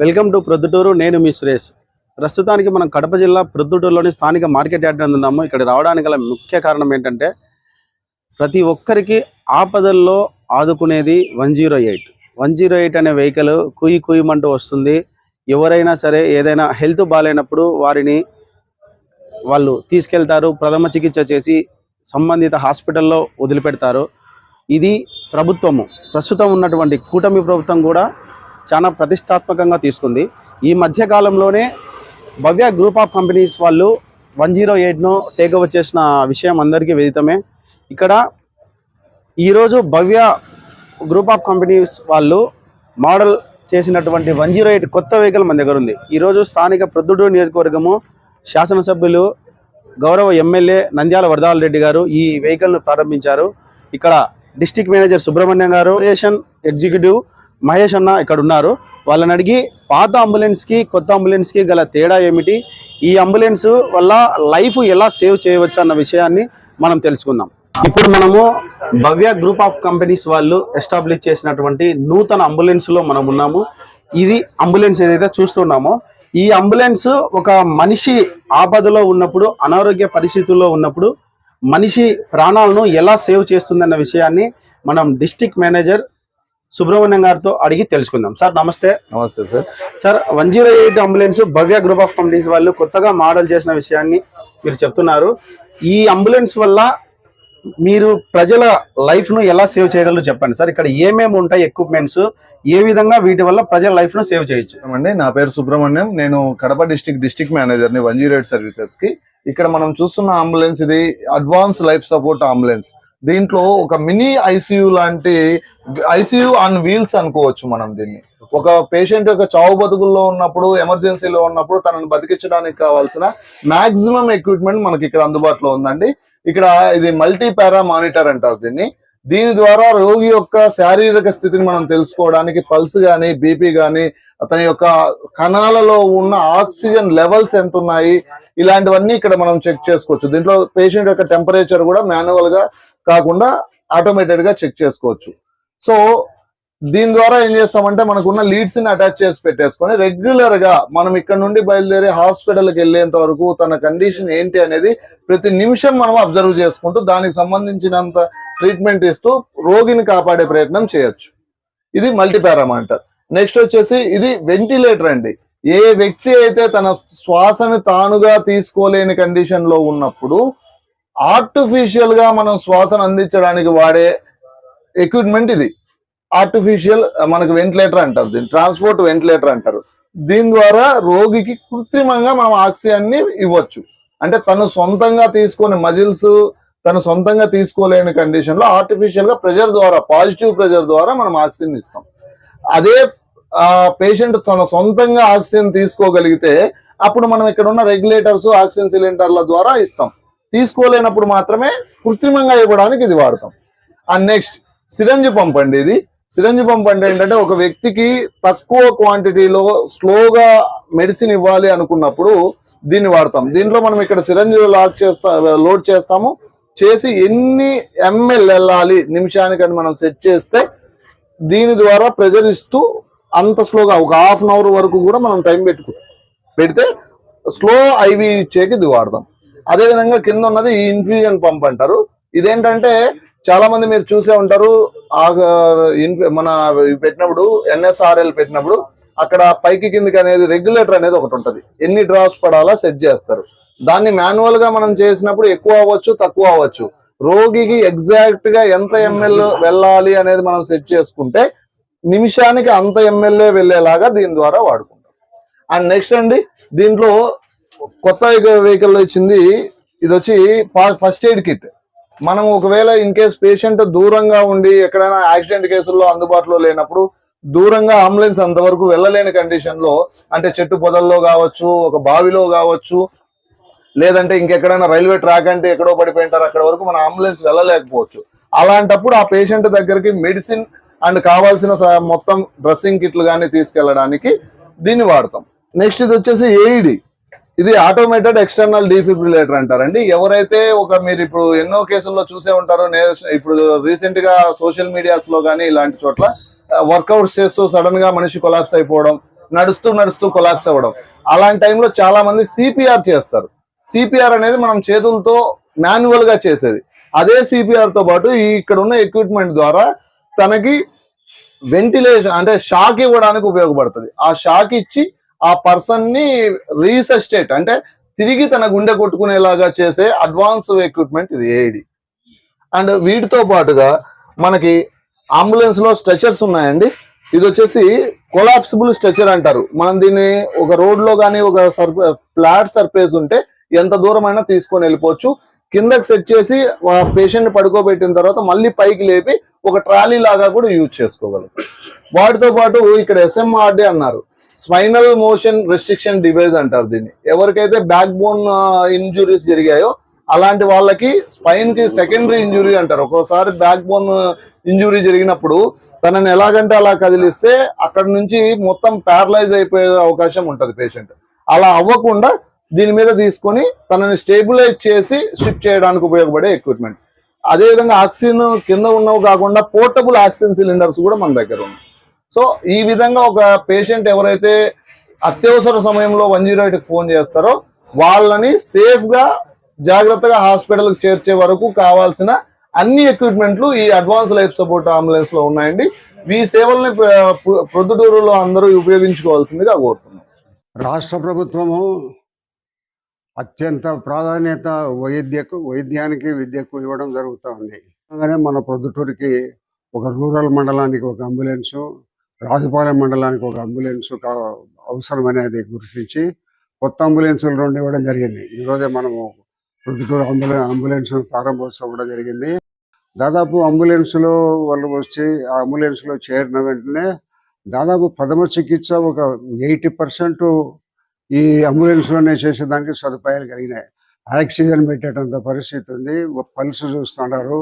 Welcome to Proddatur నేను మీ సురేష్. ప్రస్తుతానికి మనం కడప జిల్లా ప్రొద్దుటూరులోని స్థానిక మార్కెట్ యార్డ్ నందు ఉన్నాము. ఇక్కడ రావడానికి గల ముఖ్య కారణం ఏంటంటే ప్రతి ఒక్కరికి ఆపదల్లో ఆదుకునేది one zero eight. One zero eight అనే వెహికల్ కుయ్యి కుయ్యమంటూ వస్తుంది. ఎవరైనా సరే ఏదైనా హెల్త్ బాగాలేనప్పుడు వారిని వాళ్ళు తీసుకెళ్తారు ప్రథమ చికిత్స చేసి సంబంధిత హాస్పిటల్లో వదిలిపెడతారు. ఇది ప్రభుత్వము. ప్రస్తుతం ఉన్నటువంటి కూటమి ప్రభుత్వం కూడా చాలా ప్రతిష్టాత్మకంగా తీసుకుంది. ఈ మధ్య కాలంలోనే భవ్య గ్రూప్ ఆఫ్ కంపెనీస్ వాళ్ళు వన్ జీరో ఎయిట్ను టేక్ ఓవర్ చేసిన విషయం అందరికీ విదితమే. ఇక్కడ ఈరోజు భవ్య గ్రూప్ ఆఫ్ కంపెనీస్ వాళ్ళు మోడల్ చేసినటువంటి వన్ జీరో ఎయిట్ కొత్త వెహికల్ మన దగ్గర ఉంది. ఈరోజు స్థానిక ప్రొద్దుటూరు నియోజకవర్గము శాసనసభ్యులు గౌరవ ఎమ్మెల్యే నంద్యాల వరదాల రెడ్డి గారు ఈ వెహికల్ను ప్రారంభించారు. ఇక్కడ డిస్టిక్ మేనేజర్ సుబ్రహ్మణ్యం గారు ఎగ్జిక్యూటివ్ మహేష్ అన్న ఇక్కడ ఉన్నారు. వాళ్ళని అడిగి పాత అంబులెన్స్కి కొత్త అంబులెన్స్కి గల తేడా ఏమిటి? ఈ అంబులెన్స్ వల్ల లైఫ్ ఎలా సేవ్ చేయవచ్చు అన్న విషయాన్ని మనం తెలుసుకుందాం. ఇప్పుడు మనము భవ్య గ్రూప్ ఆఫ్ కంపెనీస్ వాళ్ళు ఎస్టాబ్లిష్ చేసినటువంటి నూతన అంబులెన్స్లో మనం ఉన్నాము. ఇది అంబులెన్స్ ఏదైతే చూస్తున్నామో ఈ అంబులెన్స్ ఒక మనిషి ఆపదలో ఉన్నప్పుడు అనారోగ్య పరిస్థితుల్లో ఉన్నప్పుడు మనిషి ప్రాణాలను ఎలా సేవ్ చేస్తుందన్న విషయాన్ని మనం డిస్టిక్ మేనేజర్ సుబ్రహ్మణ్యం గారితో అడిగి తెలుసుకుందాం. సార్ నమస్తే. నమస్తే sir. Sir one zero eight ambulance Bhavya group of companies వాళ్ళు కొత్తగా మోడల్ చేసిన విషయాన్ని మీరు చెప్తున్నారు. ఈ అంబులెన్స్ వల్ల మీరు ప్రజల లైఫ్ను ఎలా సేవ్ చేయగలరు చెప్పండి. సార్ ఇక్కడ ఏమేమి ఉంటాయి ఎక్విప్మెంట్స్ ఏ విధంగా వీటి వల్ల ప్రజల లైఫ్ను సేవ్ చేయొచ్చు? అండి నా పేరు సుబ్రహ్మణ్యం. నేను కడప డిస్టిక్ డిస్టిక్ మేనేజర్ని వన్ జీరో ఎయిట్ సర్వీసెస్కి ఇక్కడ మనం చూస్తున్న అంబులెన్స్ ఇది అడ్వాన్స్ లైఫ్ సపోర్ట్ అంబులెన్స్. దీంట్లో ఒక మినీ ఐసీయూ లాంటి ఐసీయూ ఆన్ వీల్స్ అనుకోవచ్చు మనం దీన్ని. ఒక పేషెంట్ యొక్క చావు బతుకుల్లో ఉన్నప్పుడు ఎమర్జెన్సీలో ఉన్నప్పుడు తనను బతికించడానికి కావాల్సిన మాక్సిమం ఎక్విప్మెంట్ మనకి ఇక్కడ అందుబాటులో ఉందండి. ఇక్కడ ఇది మల్టీ పారా మానిటర్ అంటారు దీన్ని. దీని ద్వారా రోగి యొక్క శారీరక స్థితిని మనం తెలుసుకోవడానికి పల్స్ గాని బీపీ గాని అతని యొక్క కణాలలో ఉన్న ఆక్సిజన్ లెవెల్స్ ఎంత ఉన్నాయి ఇలాంటివన్నీ ఇక్కడ మనం చెక్ చేసుకోవచ్చు. దీంట్లో పేషెంట్ యొక్క టెంపరేచర్ కూడా మాన్యువల్గా కాకుండా ఆటోమేటెడ్గా చెక్ చేసుకోవచ్చు. సో దీని ద్వారా ఏం చేస్తామంటే మనకున్న లీడ్స్ని అటాచ్ చేసి పెట్టేసుకొని రెగ్యులర్గా మనం ఇక్కడ నుండి బయలుదేరి హాస్పిటల్కి వెళ్ళేంత వరకు తన కండిషన్ ఏంటి అనేది ప్రతి నిమిషం మనం అబ్జర్వ్ చేసుకుంటూ దానికి సంబంధించినంత ట్రీట్మెంట్ ఇస్తూ రోగిని కాపాడే ప్రయత్నం చేయొచ్చు. ఇది మల్టీపారామాంటర్ నెక్స్ట్ వచ్చేసి ఇది వెంటిలేటర్ అండి. ఏ వ్యక్తి అయితే తన శ్వాసని తానుగా తీసుకోలేని కండిషన్లో ఉన్నప్పుడు ఆర్టిఫిషియల్గా మనం శ్వాసను అందించడానికి వాడే ఎక్విప్మెంట్ ఇది. ఆర్టిఫిషియల్ మనకు వెంటిలేటర్ అంటారు. దీన్ని ట్రాన్స్పోర్ట్ వెంటిలేటర్ అంటారు. దీని ద్వారా రోగికి కృత్రిమంగా మనం ఆక్సిజన్ని ఇవ్వచ్చు. అంటే తను సొంతంగా తీసుకొని మజిల్స్ తను సొంతంగా తీసుకోలేని కండిషన్లో ఆర్టిఫిషియల్గా ప్రెషర్ ద్వారా పాజిటివ్ ప్రెషర్ ద్వారా మనం ఆక్సిజన్ ఇస్తాం. అదే పేషెంట్ తన సొంతంగా ఆక్సిజన్ తీసుకోగలిగితే అప్పుడు మనం ఇక్కడ ఉన్న రెగ్యులేటర్స్ ఆక్సిజన్ సిలిండర్ల ద్వారా ఇస్తాం. తీసుకోలేనప్పుడు మాత్రమే కృత్రిమంగా ఇవ్వడానికి ఇది వాడతాం. అండ్ నెక్స్ట్ సిరంజి పంప్ అండి ఇది. సిరంజి పంప్ అంటే ఏంటంటే ఒక వ్యక్తికి తక్కువ క్వాంటిటీలో స్లోగా మెడిసిన్ ఇవ్వాలి అనుకున్నప్పుడు దీన్ని వాడతాం. దీంట్లో మనం ఇక్కడ సిరంజి లాక్ చేస్తా లోడ్ చేస్తాము. చేసి ఎన్ని ఎంఎల్ వెళ్ళాలి నిమిషానికని మనం సెట్ చేస్తే దీని ద్వారా ప్రెజర్ ఇస్తూ అంత స్లోగా ఒక హాఫ్ అన్ అవర్ వరకు కూడా మనం టైం పెట్టుకు పెడితే స్లో ఐవి ఇచ్చేకి ఇది వాడతాం. అదే విధంగా కింద ఉన్నది ఈ ఇన్ఫ్యూజన్ పంప్ అంటారు. ఇదేంటంటే చాలా మంది మీరు చూసే ఉంటారు ఆ ఇన్ఫ్- మన పెట్టినప్పుడు ఎన్ఎస్ఆర్ఎల్ పెట్టినప్పుడు అక్కడ పైకి కిందకి అనేది రెగ్యులేటర్ అనేది ఒకటి ఉంటుంది. ఎన్ని డ్రాప్స్ పడాలా సెట్ చేస్తారు. దాన్ని మాన్యువల్గా మనం చేసినప్పుడు ఎక్కువ అవ్వచ్చు తక్కువ అవ్వచ్చు. రోగికి ఎగ్జాక్ట్గా ఎంత ఎంఎల్ వెళ్ళాలి అనేది మనం సెట్ చేసుకుంటే నిమిషానికి అంత ఎమ్మెల్యే వెళ్ళేలాగా దీని ద్వారా వాడుకుంటాం. అండ్ నెక్స్ట్ అండి దీంట్లో కొత్త వెహికల్ ఇచ్చింది ఇది వచ్చి ఫస్ట్ ఎయిడ్ కిట్ మనం ఒకవేళ ఇన్ కేస్ పేషెంట్ దూరంగా ఉండి ఎక్కడైనా యాక్సిడెంట్ కేసుల్లో అందుబాటులో లేనప్పుడు దూరంగా అంబులెన్స్ అంతవరకు వెళ్ళలేని కండిషన్లో అంటే చెట్టు పొదల్లో కావచ్చు ఒక బావిలో కావచ్చు లేదంటే ఇంకెక్కడైనా రైల్వే ట్రాక్ అంటే ఎక్కడో పడిపోయింటారు అక్కడ వరకు మన అంబులెన్స్ వెళ్ళలేకపోవచ్చు. అలాంటప్పుడు ఆ పేషెంట్ దగ్గరికి మెడిసిన్ అండ్ కావాల్సిన మొత్తం డ్రెస్సింగ్ కిట్లు కానీ తీసుకెళ్ళడానికి దీన్ని వాడతాం. నెక్స్ట్ ఇది వచ్చేసి ఏఈడి ఇది ఆటోమేటెడ్ ఎక్స్టర్నల్ డిఫిబ్రిలేటర్ అంటారండి. ఎవరైతే ఒక మీరు ఇప్పుడు ఎన్నో కేసుల్లో చూసే ఉంటారో ఇప్పుడు రీసెంట్గా సోషల్ మీడియాస్లో కానీ ఇలాంటి చోట్ల వర్కౌట్స్ చేస్తూ సడన్గా మనిషి కొలాప్స్ అయిపోవడం నడుస్తూ నడుస్తూ కొలాప్స్ అవ్వడం. అలాంటి టైంలో చాలా మంది సిపిఆర్ చేస్తారు. సిపిఆర్ అనేది మనం చేతులతో మాన్యువల్గా చేసేది. అదే సిపిఆర్తో పాటు ఈ ఇక్కడ ఉన్న ఎక్విప్మెంట్ ద్వారా తనకి వెంటిలేషన్ అంటే షాక్ ఇవ్వడానికి ఉపయోగపడుతుంది. ఆ షాక్ ఇచ్చి ఆ పర్సన్ని రీసెస్టేట్ అంటే తిరిగి తన గుండె కొట్టుకునేలాగా చేసే అడ్వాన్స్ ఎక్విప్మెంట్ ఇది ఏఐడి అండ్ వీటితో పాటుగా మనకి అంబులెన్స్లో స్ట్రెచర్స్ ఉన్నాయండి. ఇది వచ్చేసి కొలాప్సిబుల్ స్ట్రెచర్ అంటారు. మనం దీన్ని ఒక రోడ్లో కానీ ఒక ఫ్లాట్ సర్ఫేస్ ఉంటే ఎంత దూరమైనా తీసుకొని వెళ్ళిపోవచ్చు. కిందకి సెట్ చేసి పేషెంట్ పడుకోబెట్టిన తర్వాత మళ్ళీ పైకి లేపి ఒక ట్రాలీ లాగా కూడా యూజ్ చేసుకోగలం వాటితో పాటు ఇక్కడ ఎస్ఎంఆర్డి అన్నారు. స్పైనల్ మోషన్ రెస్ట్రిక్షన్ డివైజ్ అంటారు దీన్ని. ఎవరికైతే బ్యాక్ బోన్ ఇంజురీస్ జరిగాయో అలాంటి వాళ్ళకి స్పైన్కి సెకండరీ ఇంజురీ అంటారు. ఒక్కోసారి బ్యాక్ బోన్ ఇంజురీ జరిగినప్పుడు తనని ఎలాగంటే అలా కదిలిస్తే అక్కడ నుంచి మొత్తం ప్యారలైజ్ అయిపోయే అవకాశం ఉంటుంది పేషెంట్. అలా అవ్వకుండా దీని మీద తీసుకొని తనని స్టేబులైజ్ చేసి షిఫ్ట్ చేయడానికి ఉపయోగపడే ఎక్విప్మెంట్. అదే విధంగా ఆక్సిజన్ కింద ఉన్నవి కాకుండా పోర్టబుల్ ఆక్సిజన్ సిలిండర్స్ కూడా మన దగ్గర ఉన్నాయి. సో ఈ విధంగా ఒక పేషెంట్ ఎవరైతే అత్యవసర సమయంలో వన్ జీరో ఫోన్ చేస్తారో వాళ్ళని సేఫ్గా జాగ్రత్తగా హాస్పిటల్కి చేర్చే వరకు కావాల్సిన అన్ని ఎక్విప్మెంట్లు ఈ అడ్వాన్స్ లైఫ్ సపోర్ట్ అంబులెన్స్లో ఉన్నాయండి. ఈ సేవల్ని ప్రొద్దుటూరులో అందరూ ఉపయోగించుకోవాల్సిందిగా కోరుతున్నాం. రాష్ట్ర ప్రభుత్వము అత్యంత ప్రాధాన్యత వైద్యకు వైద్యానికి విద్యకు ఇవ్వడం జరుగుతూ ఉంది. అలాగే మన ప్రొద్దుటూరికి ఒక రూరల్ మండలానికి ఒక అంబులెన్సు రాజుపాలెం మండలానికి ఒక అంబులెన్స్ అవసరం అనేది గుర్తించి కొత్త అంబులెన్సులు రెండు ఇవ్వడం జరిగింది. ఈరోజే మనము ప్రొద్దుటూరు అంబులెన్స్ అంబులెన్స్ ప్రారంభోత్సవం కూడా జరిగింది. దాదాపు అంబులెన్స్లో వాళ్ళు వచ్చి ఆ అంబులెన్స్లో చేరిన వెంటనే దాదాపు ప్రథమ చికిత్స ఒక ఎయిటీ పర్సెంట్ ఈ అంబులెన్స్లోనే చేసేదానికి సదుపాయాలు కలిగినాయి. ఆక్సిజన్ పెట్టేటంత పరిస్థితి ఉంది. పల్స్ చూస్తున్నారు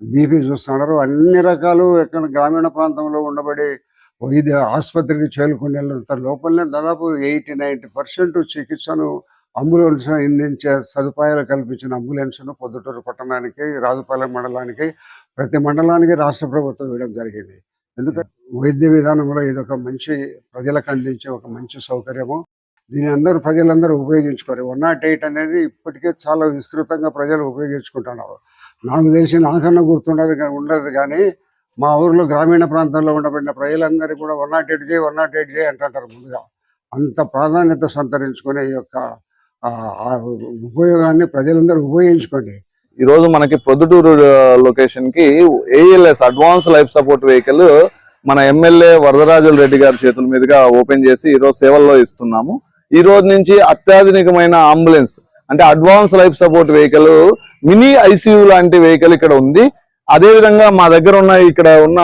బీపీ చూస్తున్నారు. అన్ని రకాలు ఎక్కడ గ్రామీణ ప్రాంతంలో ఉండబడి వైద్య ఆసుపత్రికి చేరుకునేంత లోపలనే దాదాపు ఎయిటీ నైంటీ పర్సెంట్ చికిత్సను అంబులెన్స్ అందించే సదుపాయాలు కల్పించిన అంబులెన్స్ను పొద్దుటూరు పట్టణానికి రాజుపాలెం మండలానికి ప్రతి మండలానికి రాష్ట్ర ప్రభుత్వం ఇవ్వడం జరిగింది. ఎందుకంటే వైద్య విధానంలో ఇది ఒక మంచి ప్రజలకు అందించే ఒక మంచి సౌకర్యము. దీని అందరూ ప్రజలందరూ ఉపయోగించుకోరు. వన్ నాట్ ఎయిట్ అనేది ఇప్పటికే చాలా విస్తృతంగా ప్రజలు ఉపయోగించుకుంటున్నారు. నాకు తెలిసి నాకన్నా గుర్తుండదు ఉండదు కానీ మా ఊర్లో గ్రామీణ ప్రాంతాల్లో ఉండబడిన ప్రజలందరూ కూడా one nought eight J one nought eight J అంటుంటారు ముందుగా. అంత ప్రాధాన్యత సంతరించుకునే ఈ యొక్క ఉపయోగాన్ని ప్రజలందరూ ఉపయోగించుకోండి. ఈ రోజు మనకి ప్రొద్దుటూరు లొకేషన్కి ALS advance life support vehicle మన ఎమ్మెల్యే వరదరాజుల రెడ్డి గారి చేతుల మీదుగా ఓపెన్ చేసి ఈరోజు సేవల్లో ఇస్తున్నాము. ఈ రోజు నుంచి అత్యాధునికమైన అంబులెన్స్ అంటే advance life support vehicle mini ICU లాంటి వెహికల్ ఇక్కడ ఉంది. అదేవిధంగా మా దగ్గర ఉన్న ఇక్కడ ఉన్న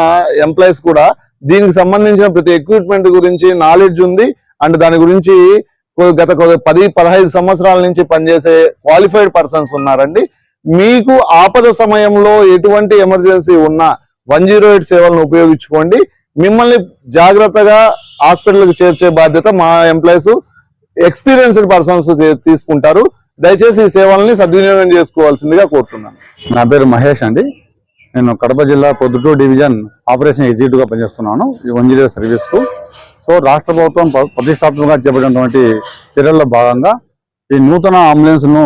ఎంప్లాయీస్ కూడా దీనికి సంబంధించిన ప్రతి ఎక్విప్మెంట్ గురించి నాలెడ్జ్ ఉంది. అండ్ దాని గురించి గత పది పదహైదు సంవత్సరాల నుంచి పనిచేసే క్వాలిఫైడ్ పర్సన్స్ ఉన్నారండి. మీకు ఆపద సమయంలో ఎటువంటి ఎమర్జెన్సీ ఉన్నా వన్ జీరో ఎయిట్ సేవలను ఉపయోగించుకోండి. మిమ్మల్ని జాగ్రత్తగా హాస్పిటల్కి చేర్చే బాధ్యత మా ఎంప్లాయీస్ ఎక్స్పీరియన్స్డ్ పర్సన్స్ తీసుకుంటారు. దయచేసి ఈ సేవల్ని సద్వినియోగం చేసుకోవాల్సిందిగా కోరుతున్నాను. నా పేరు మహేష్ అండి. నేను కడప జిల్లా పొద్దుటూరు డివిజన్ ఆపరేషన్ ఎగ్జిక్యూటివ్గా పనిచేస్తున్నాను. ఈ వన్ జీరో సర్వీస్కు సో రాష్ట్ర ప్రభుత్వం ప్రతిష్టాత్మకంగా చేపట్టినటువంటి చర్యల్లో భాగంగా ఈ నూతన అంబులెన్స్ను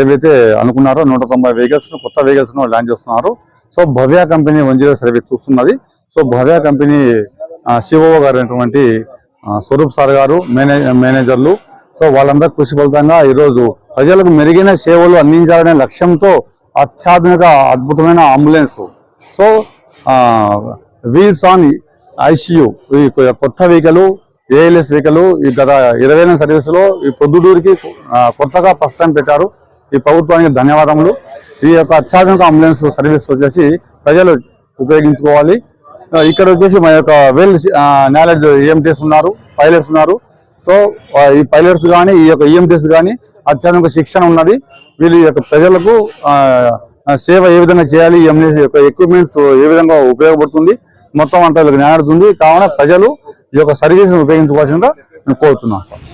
ఏవైతే అనుకున్నారో నూట తొంభై వెహికల్స్ కొత్త వెహికల్స్ను ల్యాండ్ చేస్తున్నారు. So Bhavya company one zero service చూస్తున్నది. సో భవ్య కంపెనీ సిఓ గారు అయినటువంటి స్వరూప్ సార్ గారు మేనేజర్లు. సో వాళ్ళందరూ కృషి ఫలితంగా ఈరోజు ప్రజలకు మెరుగైన సేవలు అందించాలనే లక్ష్యంతో అత్యాధునిక అద్భుతమైన ambulance. So wheels on ICU ఈ కొత్త వెహికల్ ఏఎల్ఎస్ వెహికల్ ఈ గత ఇరవై సర్వీస్లో ఈ పొద్దుటూరికి కొత్తగా ఫస్ట్ టైం పెట్టారు. ఈ ప్రభుత్వానికి ధన్యవాదములు. ఈ యొక్క అత్యాధునిక అంబులెన్స్ సర్వీస్ వచ్చేసి ప్రజలు ఉపయోగించుకోవాలి. ఇక్కడ వచ్చేసి మా యొక్క వెల్ నాలెడ్జ్ ఈఎంటీస్ ఉన్నారు పైలట్స్ ఉన్నారు. సో ఈ పైలట్స్ కానీ ఈ యొక్క ఈఎంటీస్ కానీ అత్యాధునిక శిక్షణ ఉన్నది. వీళ్ళ యొక్క ప్రజలకు సేవ ఏ విధంగా చేయాలి ఎంఎస్ యొక్క ఎక్విప్మెంట్స్ ఏ విధంగా ఉపయోగపడుతుంది మొత్తం అంత నేడుతుంది కావున ప్రజలు ఈ యొక్క సర్వీస్ను ఉపయోగించుకోవాల్సిందిగా నేను కోరుతున్నాను సార్